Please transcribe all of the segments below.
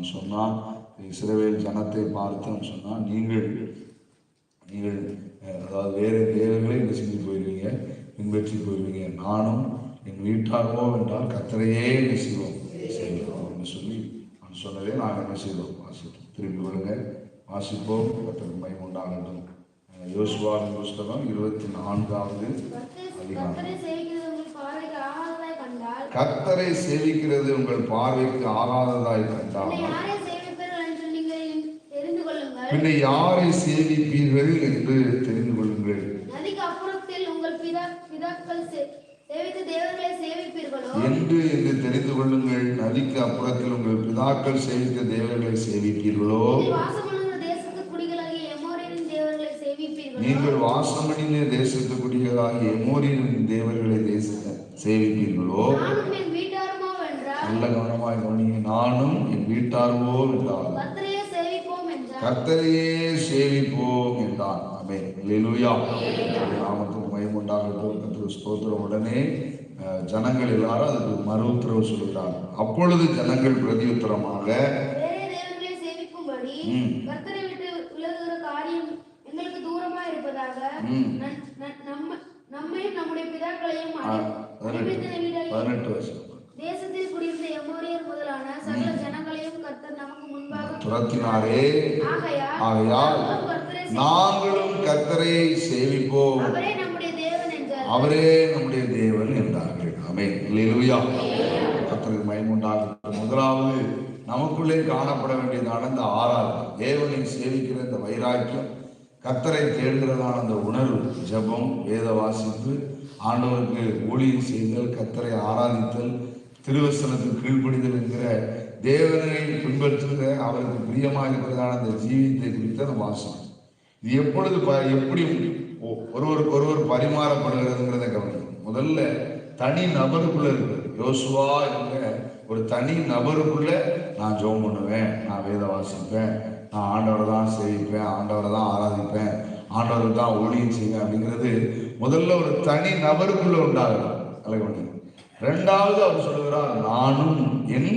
அவன் சொன்னான் இஸ்ரவேல் ஜனத்தை பார்த்தோம் சொன்னான் நீங்கள் நீங்கள் அதாவது வேறு தேவர்களை என்ன செஞ்சு போயிருவீங்க பின்பற்றி போயிருவீங்க. நானும் என் வீட்டாகவோ என்றால் கத்தரையே என்ன செய்வோம். செய்வோம் அப்படின்னு சொல்லி அவன் சொன்னதே நாங்கள் என்ன செய்வோம்? வாசிப்போம். திருப்பி வருங்க. வாசிப்போம். கத்தருக்கு மயம் உண்டாகட்டும். யோசுவாவின் புஸ்தகம் இருபத்தி நான்காவது அதிகாரம் கர்த்தரை சேவிக்கிறது உங்கள் பார்வைக்கு ஆகாததாய் கர்த்தரை சேவிக்கிறது உங்கள் பார்வைக்கு ஆகாததாய் கண்டால் யாரை சேவிப்பீர்கள் என்று நீங்கள் தெரிந்து கொள்ளுங்கள். பின்ன யாரை சேவிப்பீர்கள் என்று தெரிந்து கொள்ளுங்கள். என்று என்று தெரிந்து கொள்ளுங்கள். நதிக்கு அப்புறத்தில் உங்கள் பிதாக்கள் சேவித்த தேவர்களை சேவிப்பீர்களோ? நீங்கள் வாசமணுகிற தேசத்து குடிகளாகிய எமோரியின் தேவர்களை தேச சேவிப்பீர்களோ? நல்ல கவனமாய் கவனிங்க நானும் என் வீட்டார்வோ என்றார். கர்த்தரையே சேவிப்போம் என்றான் அமே லெலுயா நாமத்துக்கு மயம் உண்டாகட்டும். கர்த்தர் ஸ்தோத்திரம் உடனே ஜனங்கள் எல்லாரும் அதுக்கு மறு உத்தரவு சொல்கிறார் அப்பொழுது ஜனங்கள் பிரதியுத்தரமாக வேறே தேவர்களை சேவிக்கும்படி ம். கர்த்தரை விட்டு விலகுகிற காரியம் எங்களுக்கு தூரமா இருப்பதாக ம். நன்- நன்- நம்ம நம்மையும் நம்முடைய பிதாக்களையும் பதினெட்டு வருஷம் தேசத்தில் குடியிருந்த எமோரியர் முதலான சகல ஜனங்களையும் கர்த்தர் நமக்கு முன்பாக துரத்தினாரே. ஆகையால் ஆகையால் நாங்களும் கர்த்தரை சேவிப்போம். அவரே நம்முடைய தேவன் என்றார். அவரே நம்முடைய தேவன் என்றார்கள். அமே இல்லையா கர்த்தருக்கு மயமுண்டாக முதலாவது நமக்குள்ளே காணப்பட வேண்டியதான இந்த ஆறாவது தேவனை சேவிக்கிற இந்த வைராக்கியம். கத்தரை தேடுகிறதான அந்த உணர்வு ஜெபம் வேத வாசிப்பு ஆண்டவருக்கு ஊழியம் செய்தல் கத்தரை ஆராதித்தல் திருவசனத்துக்கு கீழ்ப்படிதல் என்கிற தேவனை பின்பற்றுகிற அவருக்கு பிரியமாக இருக்கிறதான அந்த ஜீவியத்தை குறித்த அந்த வாசனம் இது எப்பொழுது ப- எப்படி ஒ- ஒருவருக்கு ஒருவர் பரிமாறப்படுகிறதுங்கிறத கவனிக்கும் முதல்ல தனி நபருக்குள்ள இருக்கிறது யோசுவா என்ற ஒரு தனி நபருக்குள்ள நான் ஜெபம் பண்ணுவேன் நான் வேத வாசிப்பேன் நான் ஆண்டவரை தான் சேவிப்பேன் ஆண்டவரை தான் ஆராதிப்பேன் ஆண்டவர்கள் தான் ஊழியம் செய்வேன் அப்படிங்கிறது முதல்ல ஒரு தனி நபருக்குள்ள உண்டாகலாம் நல்ல ரெண்டாவது அவர் சொல்லுகிறார் நானும் என்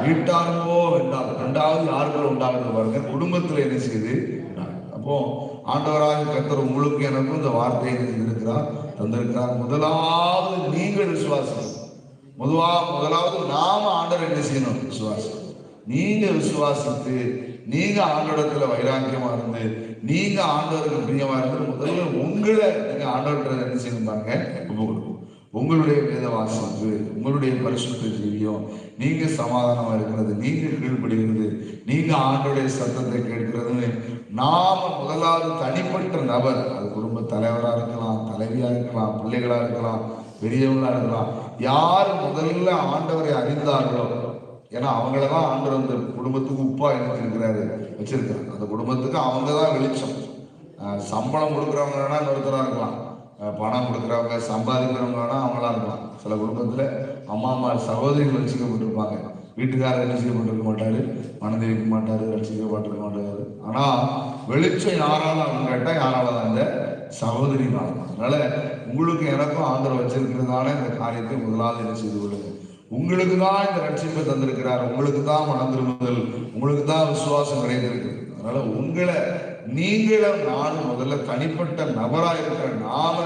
வீட்டாருவோ என்றார். ரெண்டாவது யாருக்குள்ள உண்டாகிறது பாருங்க குடும்பத்தில் என்ன செய்து? அப்போ ஆண்டவராக கத்தர் உங்களுக்கு எனக்கும் இந்த வார்த்தையை இருக்கிறார் தந்திருக்கிறார். முதலாவது நீங்கள் விசுவாசம் முதலா முதலாவது நாம ஆண்டவர் என்ன செய்யணும்? விசுவாசம் நீங்க விசுவாசித்து நீங்க ஆண்டோடத்துல வைராக்கியமா இருந்து நீங்க ஆண்டவருக்கு பிரியமா இருந்து முதல்ல உங்களை நீங்க ஆண்டோட என்ன செய்யணும் பாருங்க ஒப்பு உங்களுடைய வேத வாசிப்பு உங்களுடைய பரிசுத்த ஜீவியம் நீங்க சமாதானமா இருக்கிறது நீங்க கீழ்ப்படுகிறது நீங்க ஆண்டோடைய சத்தத்தை கேட்கிறதுன்னு நாம முதலாவது தனிப்பட்ட நபர். அது குடும்ப தலைவரா இருக்கலாம் தலைவியா இருக்கலாம் பிள்ளைகளா இருக்கலாம் பெரியவங்களா இருக்கலாம். யார் முதல்ல ஆண்டவரை அறிந்தார்களோ ஏன்னா அவங்கள தான் ஆண்டவர் அந்த குடும்பத்துக்கு உப்பா இணைச்சிருக்கிறாரு வச்சிருக்காரு அந்த குடும்பத்துக்கு அவங்க தான் வெளிச்சம் சம்பளம் கொடுக்குறவங்க வேணா ஒருத்தராக இருக்கலாம். பணம் கொடுக்குறவங்க சம்பாதிக்கிறவங்க வேணா அவங்களா இருக்கலாம். சில குடும்பத்தில் அம்மா அம்மா சகோதரிகள் ரசிக்கப்பட்டிருப்பாங்க. வீட்டுக்காரர் ரசிக்கப்பட்டிருக்க மாட்டாரு மனதை வைக்க மாட்டாரு ரசிக்கப்பட்டிருக்க மாட்டாரு. ஆனால் வெளிச்சம் யாரால அவங்க கேட்டால் யாரால தான் இந்த சகோதரினால அதனால உங்களுக்கு எனக்கும் ஆதரவு வச்சிருக்கிறதால இந்த காரியத்தை முதலாவது என்ன செய்து கொள்ளுங்க? உங்களுக்கு தான் இந்த ரட்சிப்பை தந்திருக்கிறார் உங்களுக்கு தான் மனம் திரும்புதல் உங்களுக்கு தான் விசுவாசம் கிடைத்திருக்கு அதனால உங்களை நீங்களும் நானும் முதல்ல தனிப்பட்ட நபரா இருக்கிற நாம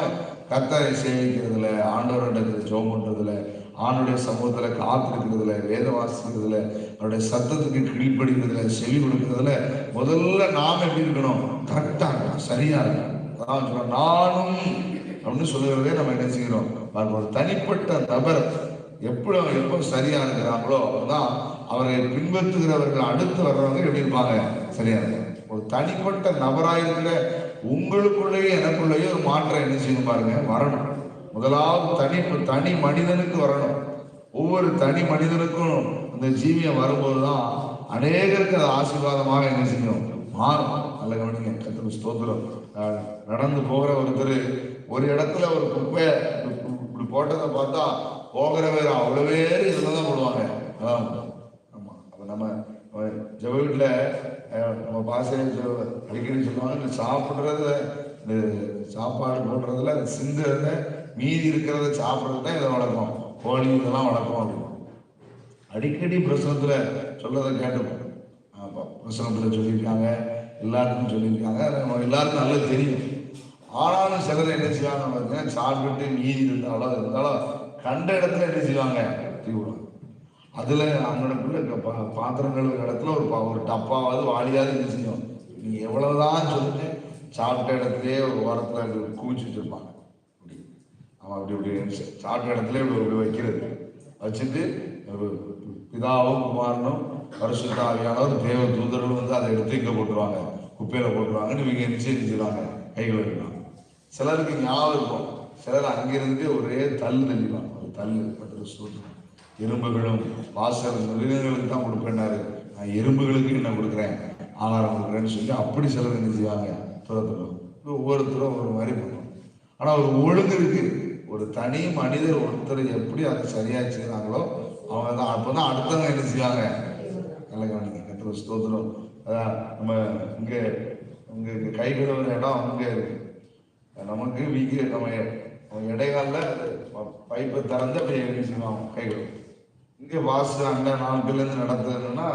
கத்தரை சேவிக்கிறதுல ஆண்டவரிடத்துல ஜோம் பண்றதுல ஆணுடைய சமூகத்துல காத்திருக்கிறதுல வேத வாசிக்கிறதுல அவருடைய சத்தத்துக்கு கீழ்ப்படுகிறதுல செவி கொடுக்கிறதுல முதல்ல நாம எப்படி இருக்கணும்? கரெக்டா இருக்கணும் சரியா இருக்கணும். அதான் நானும் அப்படின்னு சொல்லுகிறதே நம்ம என்ன செய்யறோம் ஒரு தனிப்பட்ட நபர் எப்படி அவங்க எப்போ சரியா இருக்கிறாங்களோ அப்பதான் அவரை பின்பற்றுகிறவர்கள் அடுத்து வர்றவங்க எப்படி இருப்பாங்க? சரியா ஒரு தனிப்பட்ட நபராயிருக்கிற உங்களுக்குள்ளேயே எனக்குள்ளேயே ஒரு மாற்றம் என்ன செய்யணும் பாருங்க வரணும். முதலாவது தனி தனி மனிதனுக்கு வரணும். ஒவ்வொரு தனி மனிதனுக்கும் அந்த ஜீவியம் வரும்போது தான் அநேகருக்கு அது ஆசீர்வாதமாக என்ன செய்யும்? மாறும். நல்ல கவனிங்க. கத்திர ஸ்தோத்திரம். நடந்து போகிற ஒருத்தர் ஒரு இடத்துல ஒரு குப்பை போட்டதை பார்த்தா போகிற பேர் அவ்வளோ பேர் இதில் தான் போடுவாங்க. அதான் ஆமா. நம்ம ஜெப வீட்டில் நம்ம பாசையில் அடிக்கடி சொல்லுவாங்க இந்த சாப்பிட்றத இந்த சாப்பாடு போடுறதுல அந்த சிந்துறத மீதி இருக்கிறத சாப்பிட்றது தான் இதை வளர்க்கும் கோழி இதெல்லாம் வளர்க்கும் அப்படின்னு. அடிக்கடி பிரசனத்தில் சொல்லதை கேட்டுப்போம். பிரசனத்தில் சொல்லியிருக்காங்க எல்லாருக்கும் சொல்லியிருக்காங்க நம்ம எல்லாருக்கும் நல்லா தெரியும். ஆனாலும் சிலர் என்ன செய்வாங்க பார்த்தீங்கன்னா சாப்பிட்டு நீதி இருந்தாலும் இருந்தாலும் கண்ட இடத்துல என்ன செய்வாங்க? தீ அதில் அதுல அவங்களுக்குள்ள பாத்திரம் கழுவுற இடத்துல ஒரு ஒரு டப்பாவது வாளியாவது என்ன செய்யும்? நீ எவ்வளவுதான் சொல்லிட்டு சாப்பிட்ட இடத்துலயே ஒரு வாரத்துல அப்படி குவிச்சு வச்சிருப்பாங்க. இப்படி அவன் அப்படி இப்படி சாப்பிட்ட இடத்துல இப்படி இப்படி வைக்கிறது. வச்சுட்டு ஒரு பிதாவும் குமாரனும் பரிசுத்தாவியானவர் தேவ தூதர்கள் வந்து அதை எடுத்து இங்கே போட்டுருவாங்க குப்பையில் போட்டுருவாங்கன்னு இவங்க நிச்சயிச்சிருவாங்க கைகள் வைக்கலாம் சிலருக்கு ஞாபகம் இருக்கும். சிலர் அங்கிருந்து ஒரே தள்ளு தள்ளிவாங்க ஒரு தள்ளு பட்டு சூழ்நிலை எறும்புகளும் வாசல் மிருகங்களுக்கு தான் கொடுப்பேன்னாரு. நான் எறும்புகளுக்கு என்ன கொடுக்குறேன்? ஆகாரம் கொடுக்குறேன்னு சொல்லி அப்படி சிலர் என்ன செய்வாங்க? துரத்துறோம் ஒவ்வொருத்தரும் ஒரு மாதிரி பண்ணுவோம் ஆனால் ஒரு ஒழுங்கு இருக்கு. ஒரு தனி மனிதர் ஒருத்தர் எப்படி அதை சரியாக செய்கிறாங்களோ அவங்க தான். அப்போ தான் அடுத்தவங்க என்ன செய்வாங்க? நல்ல கவனிங்க. கத்திர ஸ்தோத்திரம். அதான் நம்ம இங்கே இங்கே கை கழுவுற இடம் அங்கே இருக்கு. நமக்கு வீக்கு நம்ம நம்ம இடைக்காலில் பைப்பை திறந்து அப்படியே என்ன கைகள். இங்கே வாசு அங்கே நாலு பேர்லேருந்து நடத்துதுன்னா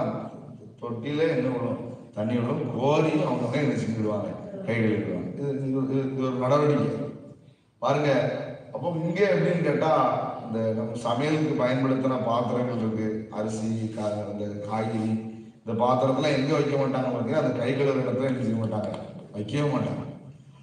தொட்டியில் என்ன விடும் தண்ணி விடும் கோரி அவங்க என்ன செஞ்சுடுவாங்க கை கழுவிடுவாங்க இது இது- ஒரு நடவடிக்கை. பாருங்க. அப்போ இங்கே எப்படின்னு கேட்டால் இந்த நம்ம சமையலுக்கு பயன்படுத்தின பாத்திரங்கள் இருக்கு. அரிசி கா இந்த காய்கறி. இந்த பாத்திரத்தெல்லாம் எங்கே வைக்க மாட்டாங்க பார்த்தீங்கன்னா அந்த கை கழுவுற இடத்துல என்ன செய்ய மாட்டாங்க? வைக்கவே மாட்டாங்க.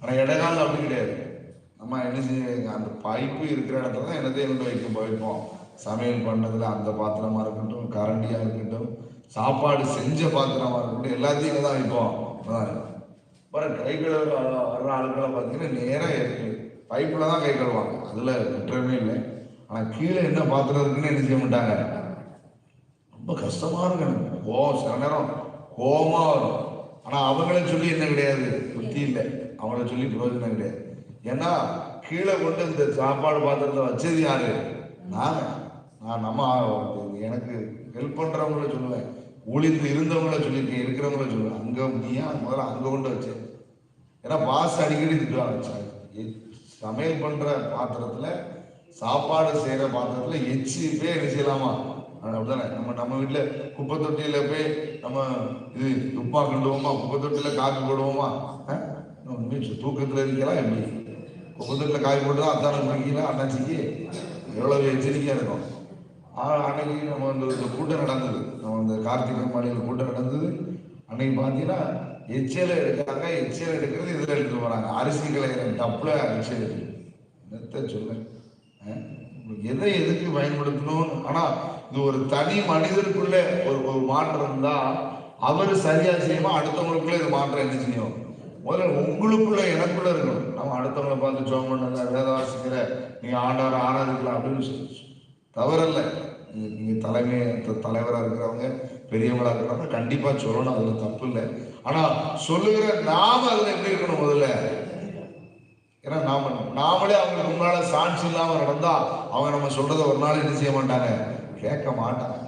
ஆனால் இடைக்கால அப்படி கிடையாது. நம்ம என்ன செய்ய அந்த பைப்பு இருக்கிற இடத்துல தான் என்னத்தையும் கொண்டு வைக்க வைப்போம். சமையல் பண்ணதில் அந்த பாத்திரமா இருக்கட்டும் கரண்டியாக இருக்கட்டும் சாப்பாடு செஞ்ச பாத்திரமா இருக்கட்டும் எல்லாத்தையும் தான் வைப்போம். அப்புறம் இருக்கும். கை கழுவுற வர- வர்ற பார்த்தீங்கன்னா நேராக இருக்கு பைப்பில் தான் கை கழுவாங்க. அதில் குற்றமே இல்லை. ஆனால் கீழே என்ன பாத்திரம் இருக்குன்னு என்ன செய்ய மாட்டாங்க? ரொம்ப கஷ்டமாக இருக்கு எனக்கு. கோவம் சில நேரம் கோபமாக வரும். ஆனால் அவங்களே சொல்லி என்ன கிடையாது? புத்தி இல்லை. அவங்கள சொல்லி பிரயோஜனம் கிடையாது. ஏன்னா கீழே கொண்டு இந்த சாப்பாடு பாத்திரத்தை வச்சது யாரு? நாங்க. நான் நம்ம எனக்கு ஹெல்ப் பண்றவங்கள சொல்லுவேன் ஊழியத்தில் இருந்தவங்கள சொல்லியிருக்கேன் இருக்கிறவங்கள சொல்லுவேன் அங்க நீயா முதல்ல அங்க கொண்டு வச்சேன் ஏன்னா பாஸ் அடிக்கடி திட்டுவாங்க எ- சமையல் பண்ற பாத்திரத்துல சாப்பாடு செய்யற பாத்திரத்துல எச்சி போய் என்ன செய்யலாமா? அப்படிதானே. நம்ம நம்ம வீட்டுல குப்பை தொட்டியில போய் நம்ம இது துப்பா கண்டுவோமா குப்பை தொட்டியில காக்கு போடுவோமா? அஹ்? தூக்கத்தில் இருக்கலாம் எப்படி குப்பை காய் போட்டு தான் அத்தான குடிக்கலாம் அண்ணாச்சிக்கு எவ்வளவு எச்சரிக்கையாக இருக்கும் ஆ, அன்னைக்கு நம்ம இந்த கூட்டம் நடந்தது நம்ம இந்த கார்த்திகை மாநில கூட்டம் நடந்தது அன்னைக்கு பார்த்தீங்கன்னா எச்சல் எடுக்காங்க எச்சல் எடுக்கிறது இதில் எடுத்துட்டு போகிறாங்க அரிசி கலைகிற டப்பில் எச்சல் எடுக்கு என்னத்த சொல்ல ஆ? எதை எதுக்கு பயன்படுத்தணும் ஆனால் இது ஒரு தனி மனிதருக்குள்ள ஒரு ஒரு மாற்றம் இருந்தால் அவர் சரியா செய்யுமா அடுத்தவங்களுக்குள்ள இது மாற்றம் என்ன செய்யும் முதல்ல உங்களுக்குள்ள எனக்குள்ள இருக்கணும். நம்ம அடுத்தவங்களை பார்த்து ஜோம் பண்ணல வேத வாசிக்கிற நீங்க ஆண்டவர் ஆராதிக்கலாம் அப்படின்னு சொல்லி தவறல்ல. நீங்க தலைமை த- தலைவரா இருக்கிறவங்க பெரியவங்களா இருக்கிறவங்க கண்டிப்பா சொல்லணும். அதுல தப்பு இல்லை. ஆனா சொல்லுகிற நாம அதுல எப்படி இருக்கணும் முதல்ல? ஏன்னா நாம நாமளே அவங்களுக்கு முன்னால சாட்சி இல்லாம நடந்தா அவங்க நம்ம சொல்றதை ஒரு நாள் என்ன செய்ய மாட்டாங்க? கேட்க மாட்டாங்க.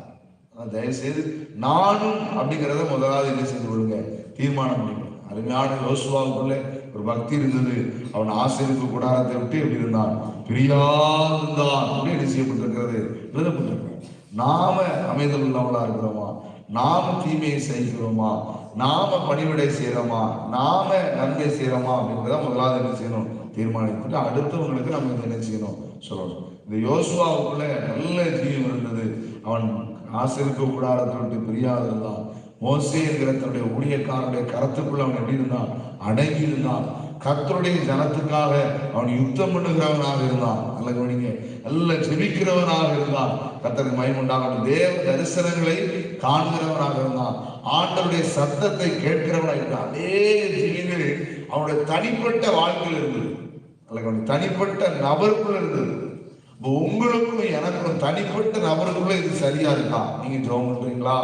தயவுசெய்து தயவு செய்து நானும் அப்படிங்கிறத முதலாவது என்ன செய்து கொள்ளுங்க. தீர்மானம் பண்ணிக்கணும். அருமையான யோசுவாவுக்குள்ளே ஒரு பக்தி இருந்தது. அவன் ஆசிரியப்பு கூடாரத்தை விட்டு எப்படி இருந்தான்? பிரியாதிருந்தான் அப்படின்னு என்ன செய்யப்பட்டிருக்கிறது? எழுதப்பட்டிருக்கிறது நாம அமைதல் உள்ளவங்களா இருக்கிறோமா? நாம தீமையை செய்கிறோமா? நாம பணிவிடை செய்யறோமா நாம நன்மை செய்யறோமா அப்படின்றத முதலாவது என்ன செய்யணும்? தீர்மானித்துட்டு அடுத்தவங்களுக்கு நம்ம இதை என்ன செய்யணும்? சொல்லணும். இந்த யோசுவாவுக்குள்ள நல்ல ஜீவம் இருந்தது. அவன் ஆசிரியப்பு கூடாரத்தை விட்டு பிரியாதிருந்தான் மோசே என்கிற தன்னுடைய ஊழியக்காரனுடைய கரத்துக்குள்ள அவன் எப்படி இருந்தான்? அடங்கி இருந்தான். கத்தருடைய ஜனத்துக்காக அவன் யுத்தம் பண்ணுகிறவனாக இருந்தான். நல்ல கவனிங்க. நல்ல ஜெபிக்கிறவனாக இருந்தான். கத்தருக்கு மயமுண்டாக தேவ தரிசனங்களை காண்கிறவனாக இருந்தான். ஆண்டருடைய சத்தத்தை கேட்கிறவனாக இருந்தான். அநேக ஜீவிகள் அவனுடைய தனிப்பட்ட வாழ்க்கையில் இருந்தது. நல்ல கவனி தனிப்பட்ட நபருக்குள்ள இருந்தது. இப்போ உங்களுக்கும் எனக்கும் தனிப்பட்ட நபருக்குள்ள இது சரியா இருக்கா? நீங்க ஜோம் பண்றீங்களா?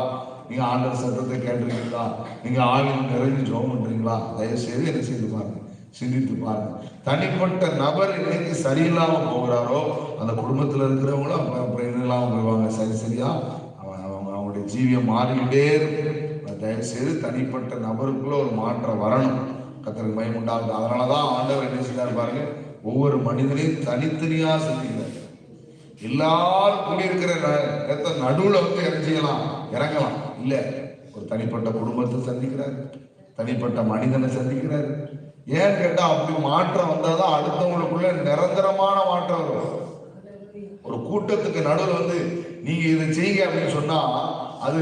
நீங்க ஆண்டவர் சத்தத்தை கேட்டிருக்கீங்களா? நீங்க ஆவியில் நிறைஞ்சு ஜோம் பண்றீங்களா? தயவு செய்து என்ன செய்து பாருங்க. சிந்தித்து பாருங்க. தனிப்பட்ட நபர் இன்னைக்கு சரியில்லாம போகிறாரோ அந்த குடும்பத்துல இருக்கிறவங்களும் அப்புறம் இல்லாமல் இல்லாம போயிடுவாங்க. சரி சரியா? அவன் அவங்க அவங்களுடைய ஜீவியம் மாறிக்கிட்டே இருக்கு. தயவு செய்து தனிப்பட்ட நபருக்குள்ள ஒரு மாற்றம் வரணும். கத்திரக்கு பயம் உண்டாகுது அதனாலதான் ஆண்டவர் என்ன செய்தார் பாருங்க. ஒவ்வொரு மனிதனையும் தனித்தனியா செஞ்சுக்கிறார் எல்லாரும் கூடியிருக்கிற இடத்த நடுவுல வந்து இறஞ்சிக்கலாம் இறங்கலாம். இல்ல ஒரு தனிப்பட்ட குடும்பத்தை சந்திக்கிறார். தனிப்பட்ட மனிதனை சந்திக்கிறார். ஏன்னு கேட்டா அப்படி மாற்றம் வந்தாதான் அடுத்தவங்களுக்குள்ள நிரந்தரமான மாற்றம் வரும். ஒரு கூட்டத்துக்கு நடுவில் வந்து நீங்க இதை செய்யுங்க அப்படின்னு சொன்னா அது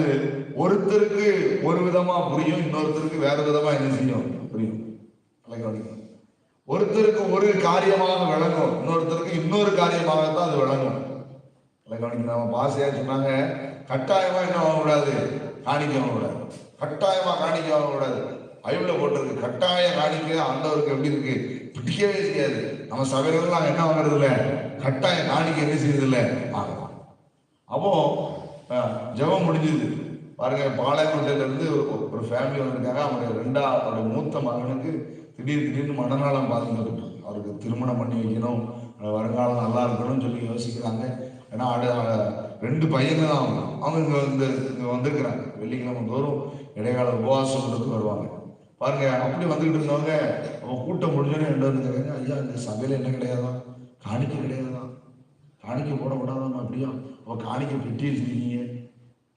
ஒருத்தருக்கு ஒரு விதமா புரியும் இன்னொருத்தருக்கு வேற விதமா என்ன செய்யும்? புரியும். ஒருத்தருக்கு ஒரு காரியமாக விளங்கும் இன்னொருத்தருக்கு இன்னொரு காரியமாகத்தான் அது விளங்கும். நல்லா நம்ம பாசையா சொன்னாங்க கட்டாயமா என்ன ஆகக்கூடாது காணிக்க வாங்கக்கூடாது கட்டாயமா காணிக்க வாங்கக்கூடாது ஐவில் போட்டிருக்கு. கட்டாய காணிக்க ஆண்டவருக்கு எப்படி இருக்கு? பிடிக்கவே செய்யாது நம்ம சபைகள் என்ன வாங்குறது இல்ல கட்டாய காணிக்க என்ன செய்யறது இல்ல வாங்கலாம் அப்போ ஜபம் ஜெபம் முடிஞ்சது. பாருங்க பாளையங்கோட்டையில இருந்து ஒரு- ஃபேமிலி வந்திருக்காங்க. அவருடைய ரெண்டா அவருடைய மூத்த மகனுக்கு திடீர் திடீர்னு மனநலம் பாதிக்கப்பட்டு அவருக்கு திருமணம் பண்ணி வைக்கணும். வருங்காலம் நல்லா இருக்கணும்னு சொல்லி யோசிக்கிறாங்க. ஏன்னா அடு ரெண்டு பையங்க தான் அவங்க. அவங்க இங்கே இந்த இங்க வந்திருக்கிறாங்க. வெள்ளிக்கிழமை தோறும் இடைக்கால உபவாசம் கொடுத்து வருவாங்க. பாருங்க அப்படி வந்துக்கிட்டு இருந்தவங்க அவன் கூட்டம் முடிஞ்சோன்னு என்ன வந்துருக்காங்க ஐயா இந்த சபையில் என்ன கிடையாதா? காணிக்க கிடையாதா? காணிக்க போட விடாதாமா அப்படியா அவ காணிக்க பெட்டி வச்சிருக்கீங்க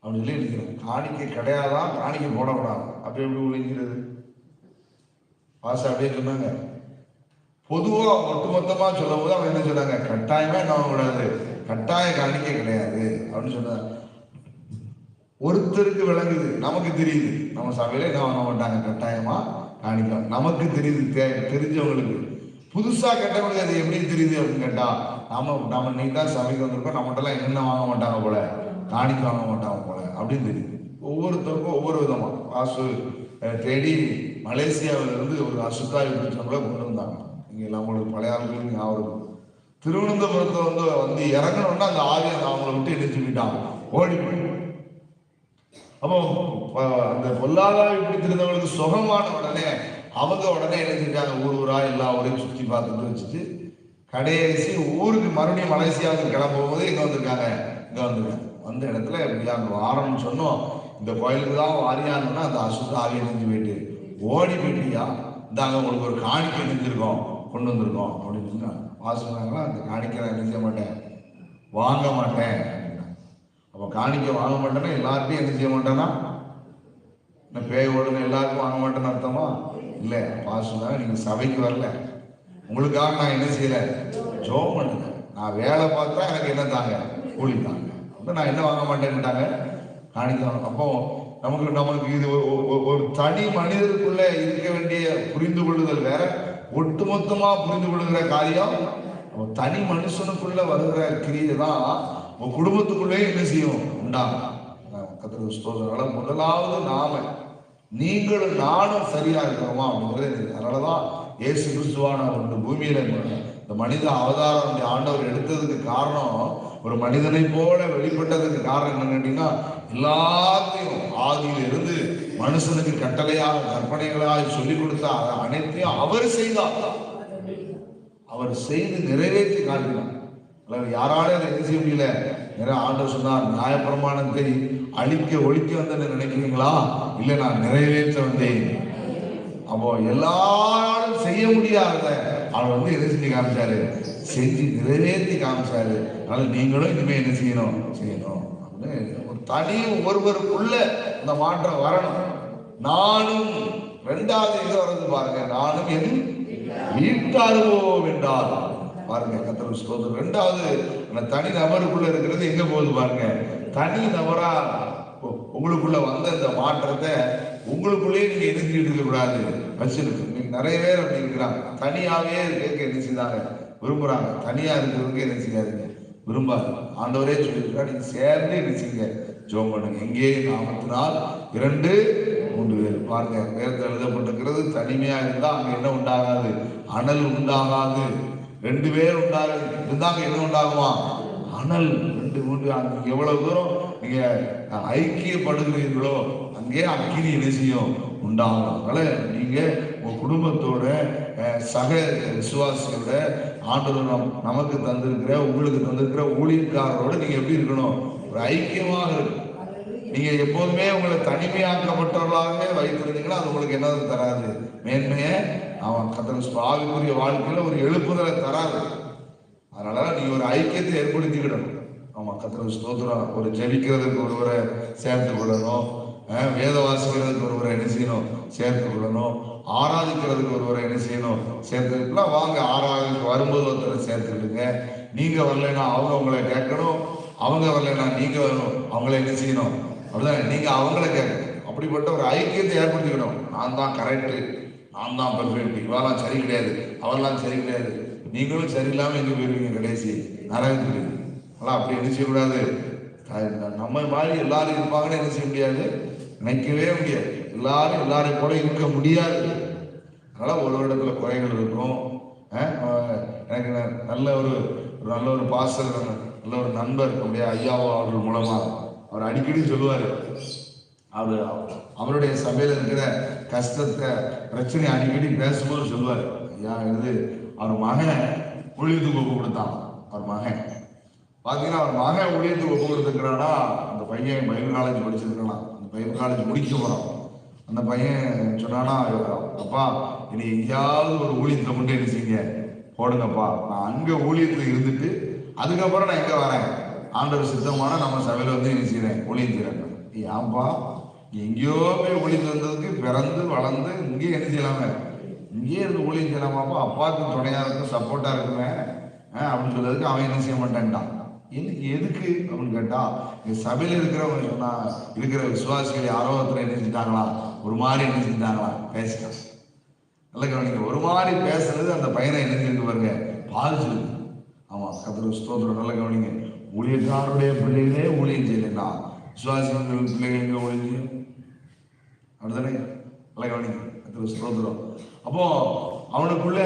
அப்படின்னு சொல்லி இருக்கிறாங்க காணிக்கை கிடையாதான் காணிக்க போட விடாது? அப்படி எப்படி விழுங்கிறது பாச அப்படியே சொன்னாங்க. பொதுவாக ஒட்டுமொத்தமாக சொல்லும் போது அவன் என்ன சொன்னாங்க? கட்டாயமே என்ன கூடாது கட்டாய காணிக்கை கிடையாது. அப்படின்னு சொன்னார். ஒருத்தருக்கு விளங்குது. நமக்கு தெரியுது. நம்ம சபையில என்ன வாங்க மாட்டாங்க? கட்டாயமா காணிக்கலாம். நமக்கு தெரியுது. தெ- தெரிஞ்சவங்களுக்கு. புதுசா கட்ட அது எப்படி தெரியுது அப்படின்னு கேட்டா நாம நம்ம நீ தான் சபைக்கு வந்திருக்கோம். நம்மகிட்ட என்ன வாங்க மாட்டாங்க போல? காணிக்க வாங்க மாட்டாங்க போல. அப்படின்னு தெரியுது. ஒவ்வொருத்தருக்கும் ஒவ்வொரு விதமா. காசு தேடி மலேசியாவில இருந்து ஒரு அசுத்தாய் பிரச்சனை கொண்டு வந்தாங்க. இங்க எல்லாம் உங்களுக்கு பழைய ஆளுகளுக்கு ஞாபகம் திருவனந்தபுரத்தை வந்து வந்து இறங்கணும்னா அந்த ஆவி அந்த அவங்கள விட்டு என்ன ஓடி போயிட்டாங்க. அப்போ அந்த பொல்லாதாவை பிடித்திருந்தவங்களுக்கு சுகமான உடனே அவங்க உடனே என்ன செஞ்சாங்க ஊர் ஊரா எல்லா ஊரையும் சுற்றி பார்த்துட்டு வச்சுட்டு கடைசி ஊருக்கு மறுபடியும் மலேசியாவுக்கு கிளம்பும் போது இங்கே வந்திருக்காங்க. இங்கே வந்திருக்காங்க. வந்த இடத்துல இப்படியா அங்க வாரம்னு சொன்னோம். இந்த கோயிலுக்கு தான் வாரியாங்கன்னா அந்த அசுத்த ஆவியை நெஞ்சு போயிட்டு. ஓடி போயிட்டியா? இந்தாங்க உங்களுக்கு ஒரு காணிக்கை நெஞ்சிருக்கோம் கொண்டு வந்திருக்கோம். அப்படின்னு சொன்னாங்க. வாசனாங்களா அந்த காணிக்கை நான் நெஞ்ச மாட்டேன். வாங்க மாட்டேன் அப்போ காணிக்கை காணிக்க வாங்க மாட்டேன்னா எல்லார்ட்டையும் என்ன செய்ய மாட்டேன்னா? நான் பேய் ஓடுன எல்லாருக்கும் வாங்க மாட்டேன்னு அர்த்தமா? இல்லை பாசுனா நீங்கள் சபைக்கு வரல. உங்களுக்காக நான் என்ன செய்யல? ஜோம் பண்ணுங்க. நான் வேலை பார்த்தா எனக்கு என்ன தாங்க? கூலி தாங்க. அப்போ நான் என்ன வாங்க மாட்டேன்னுட்டாங்க காணிக்க வாங்க. அப்போ நமக்கு நமக்கு இது ஒரு- ஒரு தனி மனிதருக்குள்ள இருக்க வேண்டிய புரிந்து கொள்ளுதல் வேற. ஒட்டுமொத்தமா புரிந்து கொள்கிற காரியம் தனி மனுஷனுக்குள்ள வருகிற கிரியை தான் உன் குடும்பத்துக்குள்ளே என்ன செய்யும்? உண்டாகும். கத்திர முதலாவது நாம நீங்களும் நானும் சரியா இருக்கிறோமா அப்படிங்கிறது அதனாலதான் ஏசு கிறிஸ்துவான ஒன்று பூமியில இந்த மனித அவதாரம் இந்த ஆண்டவர் எடுத்ததுக்கு காரணம் ஒரு மனிதனை போல வெளிப்பட்டதுக்கு காரணம் என்னன்னு கேட்டீங்கன்னா எல்லாத்தையும் ஆதியிலிருந்து மனுஷனுக்கு கட்டளையாக கற்பனைகளாக சொல்லிக் கொடுத்த அனைத்தையும் அவர் செய்தார். அவர் செய்து நிறைவேற்றி காட்டினார். அல்லது யாராலும் அதை என்ன செய்ய முடியல. நிறைய ஆண்டவர் சொன்னார் நியாயப்பிரமாணத்தை அழிக்க ஒழிக்க வந்தேன்னு நினைக்கிறீங்களா? இல்லை நான் நிறைவேற்ற வந்தேன். அப்போ எல்லாரும் செய்ய முடியாத அவர் வந்து என்ன செஞ்சு காமிச்சாரு. செஞ்சு நிறைவேற்றி காமிச்சாரு. அதனால நீங்களும் இனிமேல் என்ன செய்யணும்? செய்யணும். அப்படின்னு ஒரு தனி ஒருவருக்குள்ள இந்த மாற்றம் வரணும். நானும் ரெண்டாவது இது வருது பாருங்க நானும் என் வீட்டாருவோம் என்றார் பாருங்க கத்தர் ஸ்தோத்திரம். ரெண்டாவது அந்த தனி நபருக்குள்ள இருக்கிறது எங்க போகுது பாருங்க தனி நபரா உங்களுக்குள்ள வந்த இந்த மாற்றத்தை உங்களுக்குள்ளேயே நீங்க எதிர்த்துட்டு இருக்க கூடாது. வச்சிருக்கு. நிறைய பேர் அப்படி இருக்கிறாங்க. தனியாவே இருக்க என்ன செய்தாங்க விரும்புறாங்க. தனியா இருக்கிறவங்க என்ன செய்யாதுங்க விரும்பாது. ஆண்டவரே சொல்லியிருக்கிறார் நீங்க சேர்ந்து என்ன செய்யுங்க? ஜோம் பண்ணுங்க. எங்கே? நாமத்தினால் இரண்டு பாருங்க வேதத்தில் எழுதப்பட்டிருக்கிறது தனிமையாக இருந்தால் அங்கே என்ன உண்டாகாது? அனல் உண்டாகாது. ரெண்டு பேர் உண்டாக இருந்தாங்க என்ன உண்டாகுமா? அனல். ரெண்டு மூன்று அங்க எவ்வளவு தூரம் நீங்க ஐக்கியப்படுகிறீர்களோ அங்கே அக்கினி என்ன செய்யும்? உண்டாகும். அதனால நீங்க உங்க குடும்பத்தோட சக விசுவாசியோட ஆண்டவர் நமக்கு தந்திருக்கிற உங்களுக்கு தந்திருக்கிற ஊழியக்காரரோட நீங்க எப்படி இருக்கணும்? ஒரு ஐக்கியமாக இருக்கணும். நீங்கள் எப்போதுமே உங்களை தனிமையாக்கப்பட்டவர்களாகவே வைத்திருந்தீங்கன்னா அது உங்களுக்கு என்னது தராது. மேன்மையை அவன் கத்தர் ஆவிக்குரிய வாழ்க்கையில் ஒரு எழுப்புதலை தராது. அதனால நீ ஒரு ஐக்கியத்தை ஏற்படுத்திக்கிடணும். ஆமாம் கத்திர ஸ்தோத்திரம். ஒரு ஜெபிக்கிறதுக்கு ஒருவரை சேர்த்து கொள்ளணும். வேத வாசிக்கிறதுக்கு ஒருவரை என்ன செய்யணும்? சேர்த்து கொள்ளணும். ஆராதிக்கிறதுக்கு ஒருவரை என்ன செய்யணும்? சேர்த்துக்கலாம். வாங்க ஆராதனைக்கு வரும்போது ஒருத்தரை சேர்த்துக்கிடுங்க. நீங்கள் வரலைன்னா அவங்க உங்களை கேட்கணும். அவங்க வரலைன்னா நீங்கள் வரணும். அவங்கள என்ன செய்யணும்? அப்படிதான் நீங்க அவங்கள கேட்கணும் அப்படிப்பட்ட ஒரு ஐக்கியத்தை ஏற்படுத்திக்கணும். நான் தான் கரெக்டு நான் தான் பெர்ஃபெக்ட் இவெல்லாம் சரி கிடையாது அவெல்லாம் சரி கிடையாது. நீங்களும் சரியில்லாம எங்க போயிருவீங்க கடைசி? நரகத்துக்கு அதெல்லாம் அப்படி என்ன செய்யக்கூடாது? நம்ம மாதிரி எல்லாரும் இருப்பாங்கன்னு என்ன செய்ய முடியாது? நினைக்கவே முடியாது. எல்லாரும் எல்லாரையும் போல இருக்க முடியாது. அதனால ஒரு இடத்துல குறைகள் இருக்கும். எனக்கு நல்ல ஒரு ஒரு நல்ல ஒரு பாசர் நல்ல ஒரு நண்பர் நம்முடைய ஐயாவோ அவர்கள் மூலமாக அவர் அடிக்கடி சொல்லுவார். அவர் அவருடைய சபையில் இருக்கிற கஷ்டத்தை பிரச்சனை அடிக்கடி பேசும்போது சொல்லுவார். ஐயா இது அவர் மகன் ஊழியத்துக்கு ஒப்பு கொடுத்தான். அவர் மகன். பார்த்தீங்கன்னா அவர் மகன் ஊழியத்துக்கு ஒப்பு கொடுத்துக்கிறானா அந்த பையன் பைபிள் காலேஜ் படிச்சிருக்கானா அந்த பைபிள் காலேஜ் முடிக்க போகிறோம் அந்த பையன் சொன்னானா அப்பா இனி எங்கேயாவது ஒரு ஊழியத்தை மட்டும் என்ன செய்யுங்க போடுங்கப்பா. நான் அங்கே ஊழியத்தில் இருந்துட்டு அதுக்கப்புறம் நான் எங்கே வரேன்? ஆண்டவர் சித்தமான நம்ம சபையில வந்து என்ன செய்யறேன்? ஊழியம் செய்யறேன் ஏன்பா? எங்கேயோ போய் ஒளிஞ்சு வந்ததுக்கு பிறந்து வளர்ந்து இங்கேயே என்ன செய்யலாமே? இங்கேயே இருந்து ஊழியம் செய்யலாமாப்பா? அப்பாவுக்கு துணையா இருக்கும் சப்போர்ட்டா இருக்குமே? அப்படின்னு சொல்றதுக்கு அவன் என்ன செய்ய மாட்டான்டான் எனக்கு எதுக்கு அப்படின்னு கேட்டா இந்த சபையில் இருக்கிறவங்க சொன்னா இருக்கிற விசுவாசிகள் யாரோ ஒருத்தர் என்ன செஞ்சாங்களா ஒரு மாதிரி என்ன செஞ்சாங்களா பேசிட்டான். நல்ல கவனிங்க ஒரு மாதிரி பேசுறது அந்த பையனை என்ன செஞ்சு பாருங்க பாதிச்சிருக்கு. ஆமா கத்திர ஸ்தோத்திரம் நல்ல கவனிங்க. ஊழியக்காரருடைய பிள்ளைகளே ஊழியம் செய்யலைன்னா விசுவாசிகள் பிள்ளைகள் எங்க ஊழியம் செய்யும்? அப்படிதானே நல்ல கவனிங்க. கத்திர அப்போ அவனுக்குள்ள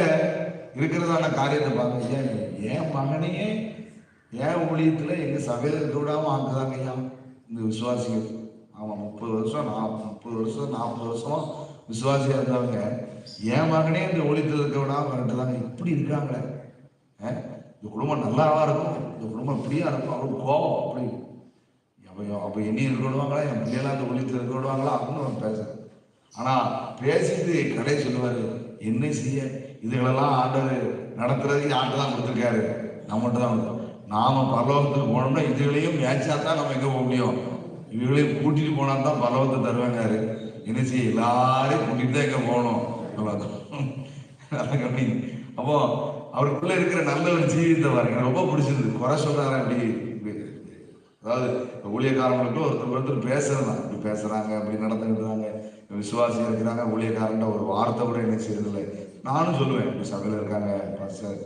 இருக்கிறதான காரியத்தை பார்க்க ஏன் ஏன் மகனையே ஏன் ஊழியத்தில் எங்கள் சபையில் இருக்க விடாம ஆக்குறாங்க ஐயா? இந்த விசுவாசிகள். அவன் முப்பது வருஷம் நாற்பது முப்பது வருஷம் நாற்பது வருஷமா விசுவாசியாக இருந்தவங்க. என் மகனே இந்த ஒழித்து இருக்க கரெக்டு தாங்க இப்படி இருக்காங்களே. இந்த குடும்பம் நல்லாவா இருக்கும்? இந்த குடும்பம் இப்படியா இருக்கும்? அவ்வளோ கோபம் அப்படி. அப்போ அப்போ என்னையும் இருக்க விடுவாங்களா? என் பிள்ளைலாம் அந்த ஒழித்து இருக்க விடுவாங்களா? அப்படின்னு அவன் பேசுறேன் ஆனால் பேசிட்டு கடை சொல்லுவார். என்ன செய்ய? இதுகளெல்லாம் ஆண்டவர் நடத்துறதுக்கு ஆண்டு தான் கொடுத்துருக்காரு. நம்மகிட்ட தான் நாம பரலோகத்துக்கு போனோம்னா இதுகளையும் மேட்சா தான் நம்ம எங்கே போக முடியும்? இவங்களையும் கூட்டிட்டு போனா தான் பரலோகத்தை தருவாங்காரு. என்ன செய்ய? எல்லாரையும் கூட்டிட்டு தான் எங்கே போகணும். அப்போ அவருக்குள்ள இருக்கிற நல்ல ஒரு ஜீவித்தை பாருங்க. எனக்கு ரொம்ப பிடிச்சிருந்தது. குறை சொல்றாரு அப்படி? அதாவது ஊழியக்காரங்களுக்கும் ஒருத்தர் ஒருத்தர் பேசுறதான் இப்படி பேசுறாங்க அப்படி நடந்துக்கிட்டாங்க விசுவாசி இருக்கிறாங்க. ஊழியக்காரன்ட்ட ஒரு வார்த்தை கூட என்ன செய்யறதில்லை நானும் சொல்லுவேன் இப்படி சபையில் இருக்காங்க பாஸ்டர்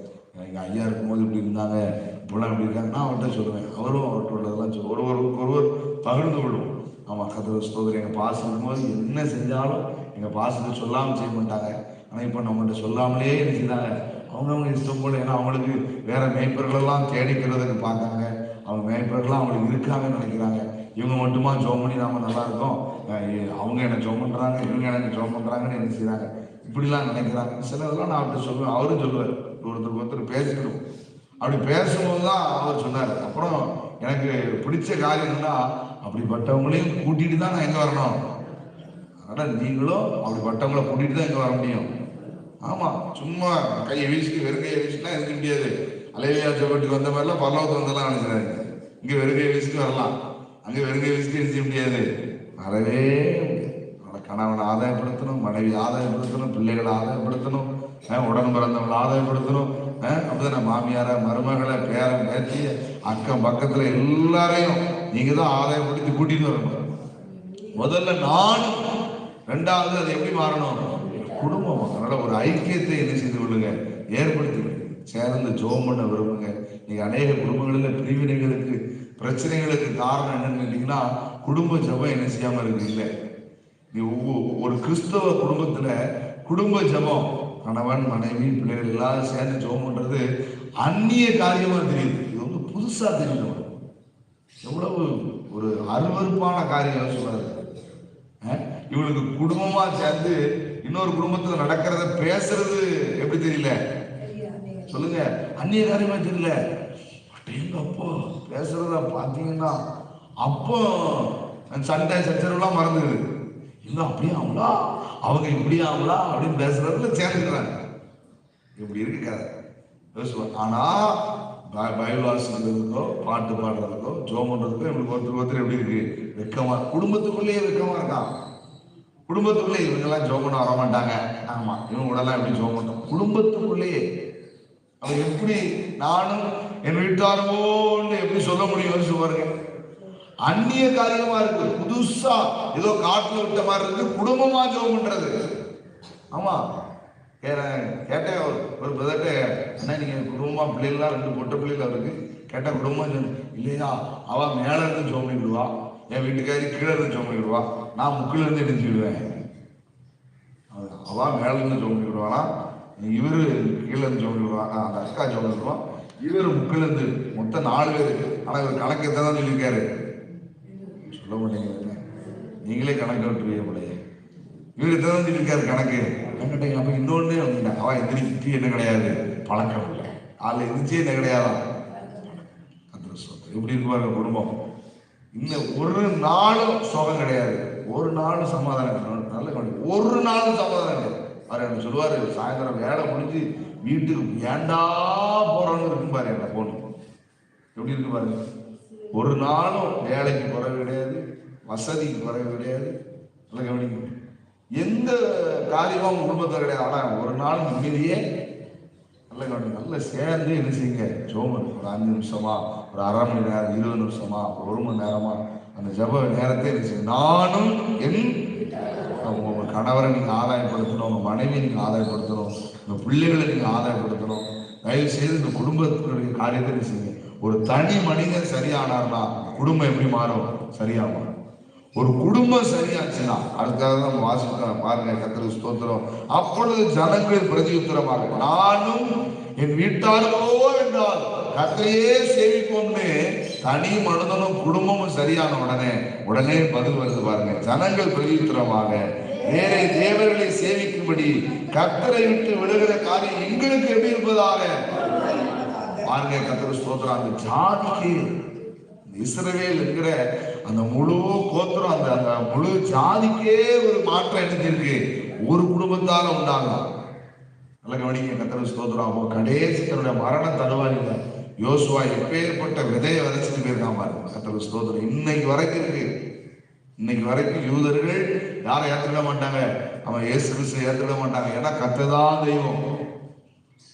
எங்கள் ஐயா இருக்கும்போது இப்படி இருந்தாங்க இப்படிலாம் இப்படி இருக்காங்க. நான் அவர்கிட்ட சொல்லுவேன். அவரும் அவர்கிட்ட உள்ளதெல்லாம் சொல்லு ஒருவருக்கு ஒருவர் பகிர்ந்து கொள்வோம். ஆமாம் கதிர சோதரி எங்கள் பாசம் இருக்கும்போது என்ன செஞ்சாலும் எங்கள் பாசத்தை சொல்லாமல் செய்ய மாட்டாங்க. ஆனால் இப்போ நம்மகிட்ட சொல்லாமலே என்ன செய்தாங்க அவங்கவுங்க இஷ்டம் போல ஏன்னா அவங்களுக்கு வேற மேய்ப்பர்களெல்லாம் எல்லாம் பார்த்தாங்க. பார்க்காங்க அவங்க மேய்ப்பர்கள்லாம் அவங்களுக்கு இருக்காங்கன்னு நினைக்கிறாங்க. இவங்க மட்டுமா ஜோம் பண்ணி நாம நல்லா இருக்கோம்? அவங்க என்ன ஜோம் பண்றாங்க இவங்க எனக்கு ஜோம் பண்றாங்கன்னு என்ன செய்றாங்க? இப்படிலாம் நினைக்கிறாங்க. சிலதெல்லாம் நான் அவர்கிட்ட சொல்லுவேன். அவரும் சொல்லுவார். ஒருத்தருக்கு ஒருத்தர் பேசிக்கணும். அப்படி பேசும்போது தான் அவர் சொன்னார். அப்புறம் எனக்கு பிடிச்ச காரியம் அப்படிப்பட்டவங்களையும் கூட்டிட்டு தான் நான் எங்க வரணும்? ஆனால் நீங்களும் அப்படிப்பட்டவங்கள கூட்டிட்டு தான் இங்கே வர முடியும். ஆமா சும்மா கையை வீசிட்டு வெறுங்கையை வீசினா இருக்க முடியாது. அலைவியா ஜோகட்டுக்கு வந்த மாதிரிலாம் பரலோகத்து வந்தெல்லாம் நினைச்சாரு இங்க வெறுங்கையை வீசிட்டு வரலாம். அங்க வெறுங்கையை வீசிட்டு இருக்க முடியாது. வரவே முடியாது. கணவனை ஆதாயப்படுத்தணும் மனைவி ஆதாயப்படுத்தணும் பிள்ளைகளை ஆதாயப்படுத்தணும் உடன் பிறந்தவங்களை ஆதாயப்படுத்தணும் அப்படிதான்? மாமியார மருமகளை பேரன் பேத்திய அக்கம் பக்கத்துல எல்லாரையும் நீங்க தான் ஆதாயப்படுத்தி கூட்டிட்டு வரணும். முதல்ல நானும் ரெண்டாவது அது எப்படி மாறணும்? குடும்பம். அதனால ஒரு ஐக்கியத்தை என்ன செய்து கொள்ளுங்க? ஏற்படுத்தி சேர்ந்து ஜோம் பண்ண விரும்புங்க. நீங்க அநேக குடும்பங்களில் பிரிவினைகளுக்கு பிரச்சனைகளுக்கு காரணம் என்னன்னு கேட்டீங்கன்னா குடும்ப ஜபம் என்ன செய்யாம இருக்கு? இல்லை. நீ ஒவ்வொ- ஒரு கிறிஸ்தவ குடும்பத்துல குடும்ப ஜபம் கணவன் மனைவி பிள்ளைகள் எல்லாரும் சேர்ந்து ஜோம் பண்றது அந்நிய காரியமா தெரியுது. இது வந்து புதுசா தெரியுது எவ்வளவு ஒரு அருவருப்பான காரியம் சொல்றாரு. இவளுக்கு குடும்பமா சேர்ந்து இன்னொரு குடும்பத்துல நடக்கிறத பேசுறது எப்படி தெரியல? சொல்லுங்க. அந்நிய காரியமா தெரியல. எங்க அப்போ பேசுறத பாத்தீங்கன்னா அப்போ சண்டை சச்சரவுலாம் மறந்துடுது. இல்லை அப்படியே ஆகுங்களா அவங்க இப்படி ஆகுங்களா அப்படின்னு பேசுறதுல சேர்ந்துக்கிறாங்க. இப்படி இருக்கு கதை. யோசிப்போம். ஆனா பைபிள் வாசிக்கிறதுக்கோ பாட்டு பாடுறதுக்கோ ஜோம் பண்றதுக்கோ இவங்களுக்கு ஒருத்தர் ஒருத்தர் எப்படி இருக்கு? வெக்கமா குடும்பத்துக்குள்ளேயே வெக்கமா இருக்கான். குடும்பத்துக்குள்ளே இவங்கெல்லாம் ஜோம் பண்ண வர மாட்டாங்க. ஆமா இவங்க கூடலாம் எப்படி ஜோம் பண்ணோம். குடும்பத்துக்குள்ளேயே அவர் எப்படி நானும் என் வீட்டாரோன்னு எப்படி சொல்ல முடியும் பாருங்க. அந்நிய காரியமா இருக்கு. புதுசா ஏதோ காட்டுல விட்ட மாதிரி இருக்கு. குடும்பமா ஜோம் பண்றது. ஆமா கேட்டேன் கேட்டேன் ஒரு ஒரு அண்ணா என்ன நீங்க குடும்பமா பிள்ளைகள்லாம் ரெண்டு பொட்ட பிள்ளைகள் இருக்கு. கேட்டா குடும்பம் இல்லையா அவ மேல இருந்து ஜோம் பண்ணி விடுவா என் வீட்டுக்காரி கீழே இருந்து சுமக்கிடுவா விடுவா நான் முக்கில இருந்து எடுத்து விடுவேன் அவ- மேலே இருந்து சுமக்கிடுவானா விடுவானா இவரு கீழே இருந்து சுமக்கிடுவான் அந்த அக்கா சுமக்கிடுவான் இவர் முக்கில இருந்து மொத்தம் நாலு பேர் ஆனால் இவர் கணக்கு தான் சொல்லியிருக்காரு? சொல்ல மாட்டேங்கிறீங்க நீங்களே கணக்கு விட்டுருவீங்க போலயே. இவர் தான் சொல்லியிருக்காரு கணக்கு? என்கிட்ட அப்போ இன்னொன்று வந்துட்டேன் அவன் எந்திரிச்சு என்ன கிடையாது. பழக்கம் இல்லை. அதில் எந்திரிச்சே என்ன கிடையாதான் எப்படி இருப்பாங்க குடும்பம். இன்னும் ஒரு நாளும் சுகம் கிடையாது. ஒரு நாளும் சமாதானம் நல்ல கவனி ஒரு நாளும் சமாதானம் கிடையாது. அவர் என்ன சொல்லுவாரு சாயந்தரம் வேலை முடிஞ்சு வீட்டுக்கு ஏண்டா போறோம்னு இருக்கும் பாரு என்ன போன் எப்படி இருக்கு பாருங்க ஒரு நாளும் வேலைக்கு குறைவு கிடையாது. வசதிக்கு குறைவு கிடையாது. நல்ல கவனிங்க. எந்த காரியமும் குடும்பத்தில் கிடையாது. ஆனா ஒரு நாள் நிம்மதியே நல்ல கவனிங்க நல்ல சேர்ந்து என்ன செய்யுங்க? ஜோமன் ஒரு அஞ்சு நிமிஷமா ஒரு அரை மணி நேரம் இருபது நிமிஷமா ஒரு மணி நேரமா அந்த ஜப நேரத்தை என்ன நானும் என் உங்க கணவரை நீங்க ஆதாயப்படுத்தணும் உங்க மனைவி நீங்க ஆதாயப்படுத்தணும் உங்க பிள்ளைகளை நீங்க ஆதாயப்படுத்தணும். தயவு செய்து இந்த குடும்பத்தினுடைய காரியத்தை என்ன செய்யுங்க? ஒரு தனி மனிதன் சரியானார்னா குடும்பம் எப்படி மாறும்? சரியா மாறும். ஒரு குடும்பம் சரியாச்சுன்னா அதுக்காக தான் நம்ம வாசிக்கிறோம் பாருங்க கத்திர ஸ்தோத்திரம். அப்பொழுது ஜனங்கள் பிரதி உத்தரமாக நானும் என் வீட்டாரோ என்றால் கத்தையே சேவிப்போம்னு தனி மனிதனும் குடும்பமும் சரியான உடனே உடனே பதில் வருது பாருங்க. ஜனங்கள் பிரதி உத்தரமாக வேறே தேவர்களை சேவிக்கும்படி கத்தரை விட்டு விடுகிற காரியம் எங்களுக்கு எப்படி இருப்பதாக? பாருங்க கத்திர ஸ்தோத்திரம். அந்த ஜாதிக்கு இஸ்ரவேல் என்கிற அந்த முழு கோத்திரம் அந்த அந்த முழு ஜாதிக்கே ஒரு மாற்றம் எடுத்திருக்கு ஒரு குடும்பத்தால உண்டாகும் நல்ல கவனிக்க கத்திர ஸ்தோத்திரம். கடைசி தன்னுடைய மரண தருவாயில யோசுவா எப்பேற்பட்ட விதையை விதைச்சிட்டு போயிருக்கான் பாருங்க. கத்திர ஸ்தோத்திரம். இன்னைக்கு வரைக்கும் இருக்கு. இன்னைக்கு வரைக்கும் யூதர்கள் யாரை ஏற்றுக்க மாட்டாங்க? அவன் இயேசு கிறிஸ்து ஏற்றுக்க மாட்டாங்க. ஏன்னா கத்ததான் தெய்வம்.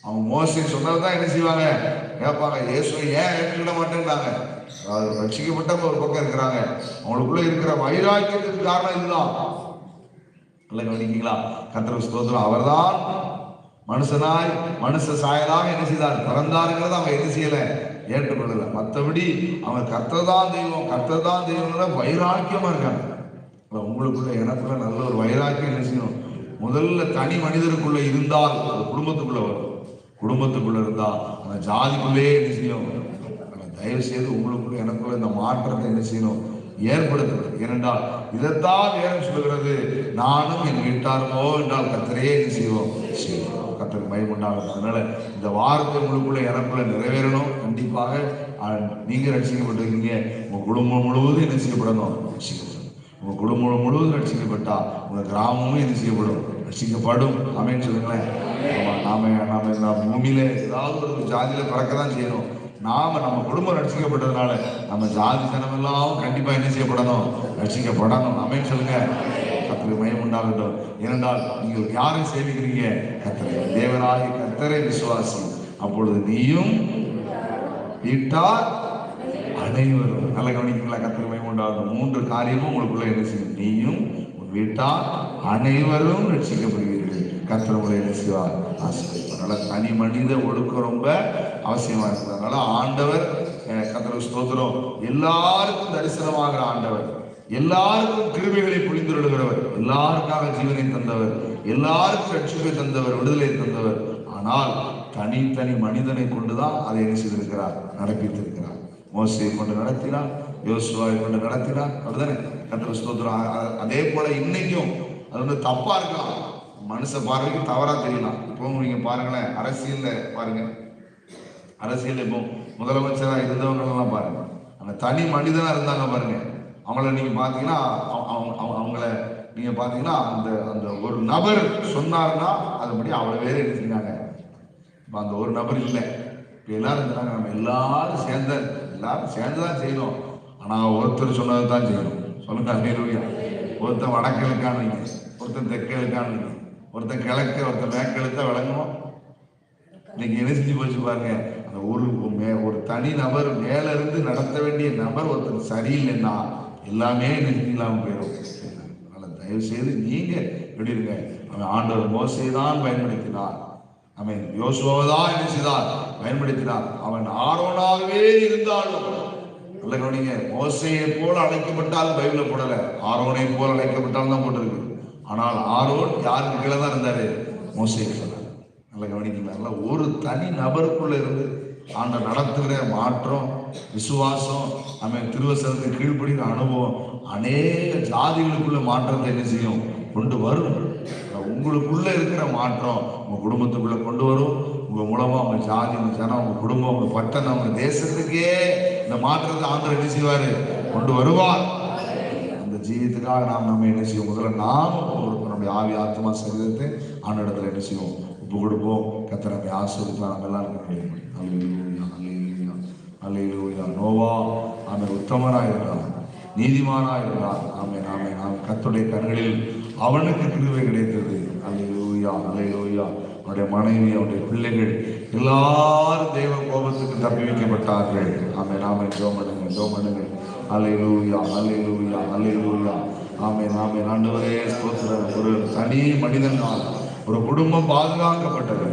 அவன் மோசை சொன்னதுதான் என்ன செய்வாங்க? கேட்பாங்க இயேசுவை ஏன் ஏற்றுக்கிட மாட்டேன்றாங்க? அதாவது ரட்சிக்கப்பட்ட ஒரு பக்கம் இருக்கிறாங்க. அவங்களுக்குள்ள இருக்கிற வைராக்கியத்துக்கு காரணம் இதுதான். நல்ல கவனிக்கீங்களா கத்திர ஸ்தோத்திரம். அவர்தான் மனுஷனாய் மனுஷ சாயலாக என்ன செய்தார்? பிறந்தாருங்கிறத அவங்க என்ன செய்யல? ஏற்றுக்கொள்ளல. மற்றபடி அவன் கர்த்ததான் தெய்வம் கர்த்ததான் தெய்வம்னா வைராக்கியமா இருக்காங்க. உங்களுக்குள்ள எனக்குள்ள நல்ல ஒரு வைராக்கியம் என்ன செய்யணும் முதல்ல தனி மனிதருக்குள்ள இருந்தால் அது குடும்பத்துக்குள்ள வரும். குடும்பத்துக்குள்ள இருந்தா அந்த ஜாதிக்குள்ளே என்ன செய்யும்? தயவு செய்து உங்களுக்குள்ள எனக்குள்ள இந்த மாற்றத்தை என்ன செய்யணும்? ஏற்படுத்துகிறது ஏனென்றால் இதைத்தான் வேதம் சொல்கிறது நானும் என் வீட்டாருமோ என்றால் கத்தரே என்ன செய்வோம்? செய்வோம். கத்தருக்கு பயமுண்டாகும் அதனால இந்த வார்த்தை உங்களுக்குள்ள எனக்குள்ள நிறைவேறணும். கண்டிப்பாக நீங்க ரசிக்கப்பட்டிருக்கீங்க உங்க குடும்பம் முழுவதும் என்ன செய்யப்படணும்? ரட்சிக்கப்படணும் உங்க குடும்பம் முழுவதும் ரசிக்கப்பட்டா உங்க கிராமமும் என்ன செய்யப்படும்? ரசிக்கப்படும் அமைன்னு சொல்லுங்களேன். நாம நாம இந்த பூமியில ஏதாவது ஒரு ஜாதியில பிறக்க தான் செய்யணும். நாம நம்ம குடும்பம் ரட்சிக்கப்பட்டதுனால நம்ம ஜாதி தனம் எல்லாம் கண்டிப்பா என்ன செய்யப்படணும்? ரட்சிக்கப்படணும். அமைன்னு சொல்லுங்க. கத்திரி மயம் உண்டாகட்டும். ஏனென்றால் நீங்கள் யாரை சேவிக்கிறீங்க? கத்தரை தேவராய கத்தரை விசுவாசி அப்பொழுது நீயும் வீட்டார் அனைவரும். நல்ல கவனிக்கீங்களா கத்திரி மயம் உண்டாகட்டும். மூன்று காரியமும் உங்களுக்குள்ள என்ன செய்யும்? நீயும் உன் வீட்டார் அனைவரும் ரட்சிக்கப்படுவீர்கள். கத்திர உங்களை என்ன செய்வார்? ஆசிரியர் அதனால தனி மனித ஒழுக்கம் ரொம்ப அவசியமா இருக்குது. அதனால ஆண்டவர் கத்தரவு ஸ்தோத்திரம். எல்லாருக்கும் தரிசனமாகிற ஆண்டவர். எல்லாருக்கும் கிருமிகளை புரிந்துள்ளவர் எல்லாருக்காக ஜீவனை தந்தவர். எல்லாருக்கும் ரட்சிப்பை தந்தவர் விடுதலை தந்தவர். ஆனால் தனித்தனி மனிதனை கொண்டுதான் அதை என்ன செய்திருக்கிறார்? நடப்பித்திருக்கிறார். மோசையை கொண்டு நடத்தினார் யோசுவாவை கொண்டு நடத்தினார். அப்படிதானே? கத்திர ஸ்தோத்திரம். அதே போல இன்னைக்கும் அது வந்து தப்பா இருக்கலாம். மனுஷ பார்வைக்கு தவறா தெரியலாம். இப்போ நீங்கள் பாருங்களேன் அரசியல்ல பாருங்க. அரசியல் இப்போ முதலமைச்சராக இருந்தவங்க எல்லாம் பாருங்க. அந்த தனி மனிதனா இருந்தாங்க பாருங்க. அவங்கள நீங்க பாத்தீங்கன்னா அவ- அவங்க- அவங்க- அவங்கள நீங்க பாத்தீங்கன்னா அந்த அந்த ஒரு நபர் சொன்னாருன்னா அதுபடி அவ்வளவு பேர் என்ன செஞ்சாங்க அந்த ஒரு நபர் இல்லை. இப்ப எல்லாரும் இருந்தாங்க. நம்ம எல்லாரும் சேர்ந்த எல்லாரும் சேர்ந்து தான் செய்யணும் ஆனா ஒருத்தர் சொன்னதை தான் செய்யணும். சொல்லுங்க அல்லேலூயா ஒருத்தன் வடக்கு ஒருத்தன் தெற்கு ஒருத்தன் கிழக்கு ஒருத்தன் மேற்கு இழுத்தா விளங்குவோம் இன்னைக்கு என்ன போச்சு பாருங்க. அந்த ஒரு மே- ஒரு தனி நபர் மேல இருந்து நடத்த வேண்டிய நபர் ஒருத்தர் சரியில்லைன்னா எல்லாமே இல்லாம போயிடும். அதனால தயவு செய்து நீங்க எப்படி இருங்க. அவன் ஆண்டவர் மோசையை தான் பயன்படுத்தினார் அவன் யோசுவாவை தான் என்ன செய்தார் பயன்படுத்தினார் அவன் ஆரோனாகவே இருந்தாலும். நல்ல கவனிங்க. மோசையை போல அழைக்கப்பட்டால் பைபிள போடல. ஆரோனை போல அழைக்கப்பட்டால் தான் போட்டிருக்கு. ஆனால் ஆரோன் யாருக்கு கீழே தான் இருந்தாரு? மோசைக்கு சொன்னார் நல்ல கவனிக்கல ஒரு தனி நபருக்குள்ள இருந்து ஆண்ட நடத்துகிற மாற்றம் விசுவாசம் நம்ம திருவசனத்துக்கு கீழ்ப்படுகிற அனுபவம் அநேக ஜாதிகளுக்குள்ள மாற்றத்தை என்ன செய்யும்? கொண்டு வரும். உங்களுக்குள்ள இருக்கிற மாற்றம் உங்க குடும்பத்துக்குள்ள கொண்டு வரும். உங்க மூலமா உங்க ஜாதி உங்க ஜனம் உங்க குடும்பம் உங்க பட்டணம் உங்க தேசத்துக்கே இந்த மாற்றத்தை ஆந்திர என்ன செய்வாரு? கொண்டு வருவார். ஜீவியத்துக்காக நாம் நம்ம என்ன செய்வோம்? முதல்ல நாம் கொடுப்போம் நம்முடைய ஆவி ஆத்மா சரீரத்தை ஆண்டவரத்தில் என்ன செய்வோம்? ஒப்பு கொடுப்போம். கத்தர் நம்மை ஆசிரியத்தில் நம்ம எல்லாரும் அல்லேலூயா அல்லேலூயா அல்லேலூயா நோவா ஆமை உத்தமனாக இருக்கிறான் நீதிமானாக இருக்கிறான் ஆமை நாமே நாம் கத்துடைய கண்களில் அவனுக்கு கிருவை கிடைத்தது. அல்லேலூயா அல்லேலூயா அவருடைய மனைவி அவருடைய பிள்ளைகள் எல்லாரும் தெய்வ கோபத்துக்கு தப்பி வைக்கப்பட்டார்கள் ஆமை நாமே ஜோம் ஜோமனுங்கள் அலையிலூயா அலையிலூயா அலையிலூயா அல்லேலூயா அல்லேலூயா ஆமே நாமே ஆண்டவரே ஸ்தோத்திரம். ஒரு தனி மனிதனால் ஒரு குடும்பம் பாதுகாக்கப்பட்டது.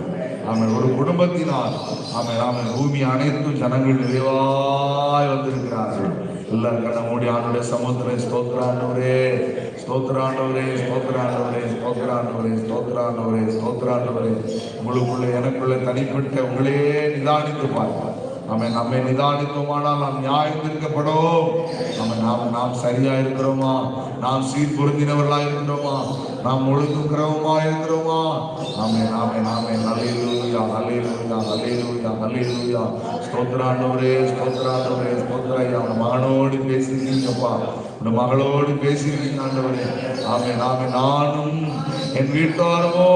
ஆமை ஒரு குடும்பத்தினால் ஆமை ஆமை பூமி அனைத்தும் ஜனங்கள் நிறைவாய் வந்திருக்கிறார்கள். எல்லாம் கண்ண மூடி ஆண்டவரே சமுத்திரம் ஸ்தோத்திராண்டவரே ஸ்தோத்திராண்டவரே ஸ்தோத்திராண்டவரே ஸ்தோத்திராண்டவரே ஸ்தோத்திராண்டவரே ஸ்தோத்திராண்டவரே உங்களுக்குள்ள எனக்குள்ள தனிப்பட்ட உங்களே நிதானித்து பார்ப்பார். நம்மை நம்மை நிதானித்தோமானால் நாம் நியாயம் இருக்கப்படும் நம்ம நாம் நாம் சரியா இருக்கிறோமா நாம் சீர் பொருந்தினவர்களா இருக்கிறோமா நாம் ஒழுங்குகிறவமா இருக்கிறோமா நாமே நாமே நாமே நல்லேலூயா நல்லேலூயா நல்லேலூயா நல்லேலூயா ஸ்தோத்திராண்டவரே ஸ்தோத்திராண்டவரே ஸ்தோத்ராயா உன் மகனோடு பேசியிருக்கீங்கப்பா உன் மகளோடு பேசியிருக்கீங்க ஆண்டவரே. ஆமே நாமே நானும் என் வீட்டாரமோ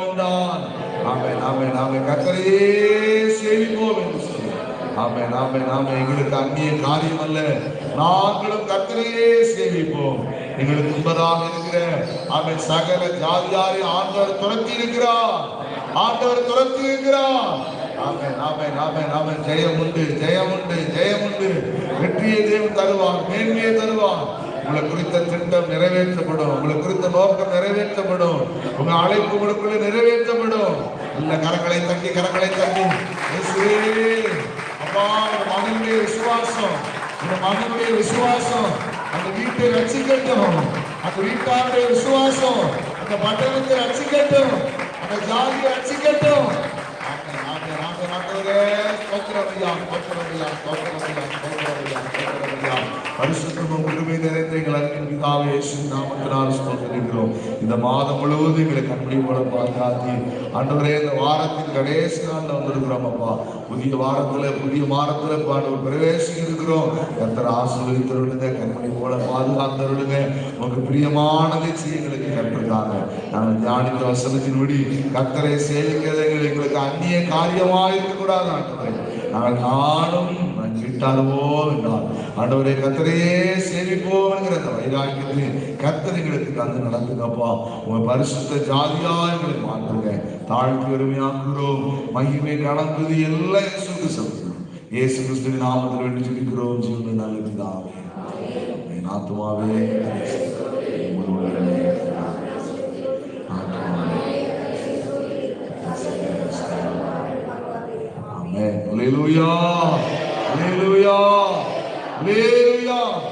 என்றான் ஆமே நாமே நாமே கத்தரையே சேவிப்போம் என்று ஆமே நாமே நாமே எங்களுக்கு அந்நிய காரியம் அல்ல. நாங்களும் கத்தரையே சேமிப்போம் எங்களுக்கு முன்பதாக இருக்கிற ஆமே சகல ஜாதியாரை ஆண்டவர் துரத்தி இருக்கிறார். ஆண்டவர் துரத்தி இருக்கிறார். ஆமே நாமே நாமே நாமே ஜெயம் உண்டு ஜெயம் உண்டு ஜெயம் உண்டு. வெற்றியை தேவன் தருவான் மேன்மையை தருவான் உங்களை குறித்த திட்டம் நிறைவேற்றப்படும். உங்களை குறித்த நோக்கம் நிறைவேற்றப்படும். உங்க அழைப்பு உங்களுக்குள்ள நிறைவேற்றப்படும். நல்ல கரங்களை தட்டி கரங்களை தட்டி. அப்பா உங்க மகனுடைய விசுவாசம். உங்க மகனுடைய விசுவாசம். அந்த வீட்டை ரசிக்கட்டும். அந்த வீட்டாருடைய விசுவாசம். அந்த பட்டணத்தை ரசிக்கட்டும். அந்த ஜாதியை ரசிக்கட்டும். ஆமென், ஆண்டவரே. ஸ்தோத்திரம் ஐயா, ஸ்தோத்திரம் ஐயா, ஸ்தோத்திரம் ஐயா, ஸ்தோத்திரம் ஐயா, ஸ்தோத்திரம் ஐயா. பரிசுத்தமும் கிருபை நிறைந்த எங்கள் அன்பின் பிதாவே இயேசுவின் நாமத்தினால் ஸ்தோத்திரிக்கிறோம். இந்த மாதம் முழுவதும் எங்களை கண்மணி போல பாதுகாத்து அன்றைய இந்த வாரத்தின் கடைசி நாளில் வந்திருக்கிறோம் அப்பா. புதிய வாரத்தில் புதிய வாரத்தில் பாண்டவர் பிரவேசி இருக்கிறோம். கத்தர் ஆசீர்வதித்தருளுங்க கண்மணி போல பாதுகாத்தருளுங்க. உங்களுக்கு பிரியமானதை செய்ய எங்களுக்கு கற்றுத்தாங்க நாங்கள் தியானித்த வசனத்தின்படி கத்தரை சேவிக்கிறது எங்களுக்கு அந்நிய காரியமாக இருக்கக்கூடாது நாங்கள் நானும் வீட்டாருவோ என்றால் ஆண்டவரே கத்தரையே சேவிப்போம் என்கிற அந்த வைராக்கியத்தை கத்தர் எங்களுக்கு தந்து நடத்துங்கப்பா. உங்க பரிசுத்த ஜாதியா எங்களை மாற்றுங்க. தாழ்த்தி வறுமையாக்குறோம் மகிமை கடந்தது எல்லாம் இயேசுக்கு செலுத்துகிறோம் இயேசு கிறிஸ்துவின் நாமத்தில் வேண்டி சொல்லிக்கிறோம் ஜீவன நல்லதுதான் பிதாவே. என் ஆத்துமாவே உங்களுடைய Hallelujah. Hallelujah.